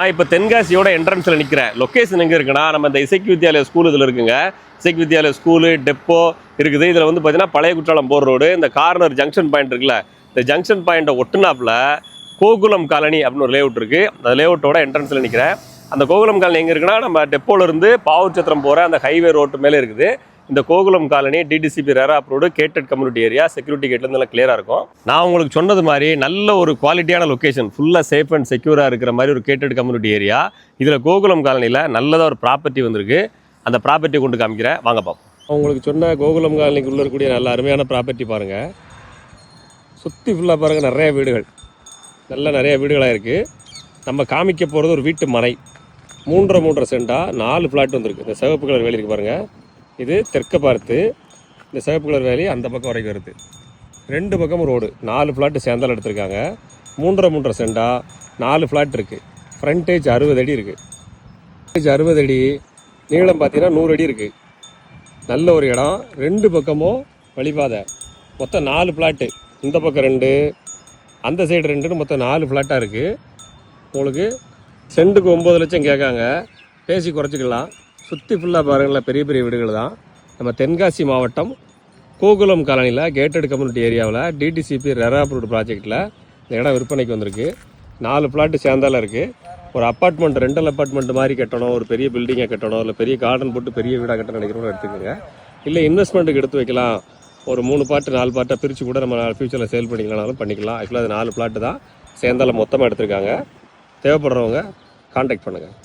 நான் இப்போ தென்காசியோட என்ட்ரன்ஸில் நிற்கிறேன் லொக்கேஷன் எங்கே இருக்குன்னா நம்ம இந்த இசைக்கு வித்யாலயா ஸ்கூல் இதில் இருக்குங்க. இசைக்கு வித்யாலயா ஸ்கூலு டெப்போ இருக்குது. இதில் வந்து பார்த்தீங்கன்னா பழைய குற்றாலம் போர் ரோடு இந்த கார்னர் ஜங்ஷன் பாயிண்ட் இருக்குல்ல இந்த ஜங்ஷன் பாயிண்ட்டை ஒட்டுனாப்புல கோகுலம் காலனி அப்படின்னு ஒரு லேஅவுட் இருக்குது அந்த லேஅவுட்டோட என்ட்ரன்ஸில் நிற்கிறேன் அந்த கோகுலம் காலனி எங்கே இருக்குன்னா நம்ம டெப்போலேருந்து பாவச்சத்திரம் போகிற அந்த ஹைவே ரோட்டு மேலே இருக்குது. இந்த Gokulam colony DTCP RERA approved gated community area security கேட்லேருந்து நல்லா கிளியராக இருக்கும். நான் உங்களுக்கு சொன்னது மாதிரி நல்ல ஒரு குவாலிட்டியான லொக்கேஷன் ஃபுல்லாக சேஃப் அண்ட் செக்யூராக இருக்கிற மாதிரி ஒரு கேட்டட் கம்யூனிட்டி ஏரியா இதில் கோகுலம் காலனியில் நல்லதாக ஒரு ப்ராப்பர்ட்டி வந்திருக்கு. அந்த ப்ராப்பர்ட்டியை கொண்டு காமிக்கிறேன். வாங்க பார்ப்போம் உங்களுக்கு சொன்ன கோகுலம் காலனிக்குள்ளே இருக்கக்கூடிய நல்ல அருமையான ப்ராப்பர்ட்டி பாருங்கள் சுற்றி ஃபுல்லாக பாருங்கள் நிறைய வீடுகள். நல்ல நிறைய வீடுகளாக இருக்குது நம்ம காமிக்க போகிறது ஒரு வீட்டு மனை. மூன்றரை மூன்றரை சென்டாக நாலு ஃப்ளாட் வந்திருக்கு. இந்த சிவப்பு கலர் வேலி இருக்கு பாருங்கள் இது தெற்க பார்த்து இந்த சிவப்பு கலர் வேலி அந்த பக்கம் வரைக்கும் வருது. ரெண்டு பக்கமும் ரோடு. நாலு ஃப்ளாட்டு சேர்ந்தால் எடுத்திருக்காங்க. மூன்றரை மூன்றரை செண்டாக நாலு ஃப்ளாட் இருக்குது ஃப்ரண்டேஜ் அறுபது அடி இருக்குது ஃப்ரண்டேஜ் அறுபது அடி நீளம் பார்த்தீங்கன்னா நூறு அடி இருக்குது நல்ல ஒரு இடம். ரெண்டு பக்கமும் வழிபாதை. மொத்தம் நாலு ஃப்ளாட்டு இந்த பக்கம் ரெண்டு அந்த சைடு ரெண்டுன்னு மொத்தம் நாலு ஃப்ளாட்டாக இருக்குது உங்களுக்கு சென்ட்டுக்கு ஒம்பது லட்சம் கேட்காங்க. பேசி குறைச்சிக்கலாம். சுற்றி ஃபுல்லாக பாருங்களேன் பெரிய பெரிய வீடுகள் தான். நம்ம தென்காசி மாவட்டம் கோகுலம் காலனியில் கேட்டட் கம்யூனிட்டி ஏரியாவில் டிடிசிபி ரெரா அப்ரூவ்டு ப்ராஜெக்ட்டில் இந்த இடம் விற்பனைக்கு வந்திருக்கு. நாலு பிளாட்டு சேர்ந்தால இருக்குது ஒரு அப்பார்ட்மெண்ட் ரெண்டல் அப்பார்ட்மெண்ட் மாதிரி கட்டணும் ஒரு பெரிய பில்டிங்கை கட்டணும் இல்லை பெரிய கார்டன் போட்டு பெரிய வீடாக கட்டணும் நினைக்கிறவங்க எடுத்துக்கோங்க. இல்லை இன்வெஸ்ட்மெண்ட்டுக்கு எடுத்து வைக்கலாம். ஒரு மூணு பாட்டு நாலு பாட்டாக பிரித்து கூட நம்ம ஃப்யூச்சரில் சேல் பண்ணிக்கலாம்னாலும் பண்ணிக்கலாம். ஆக்சுவலாக அது நாலு பிளாட்டு தான். சேர்ந்தால மொத்தமாக எடுத்திருக்காங்க. தேவைப்படுறவங்க காண்டாக்ட் பண்ணுங்கள்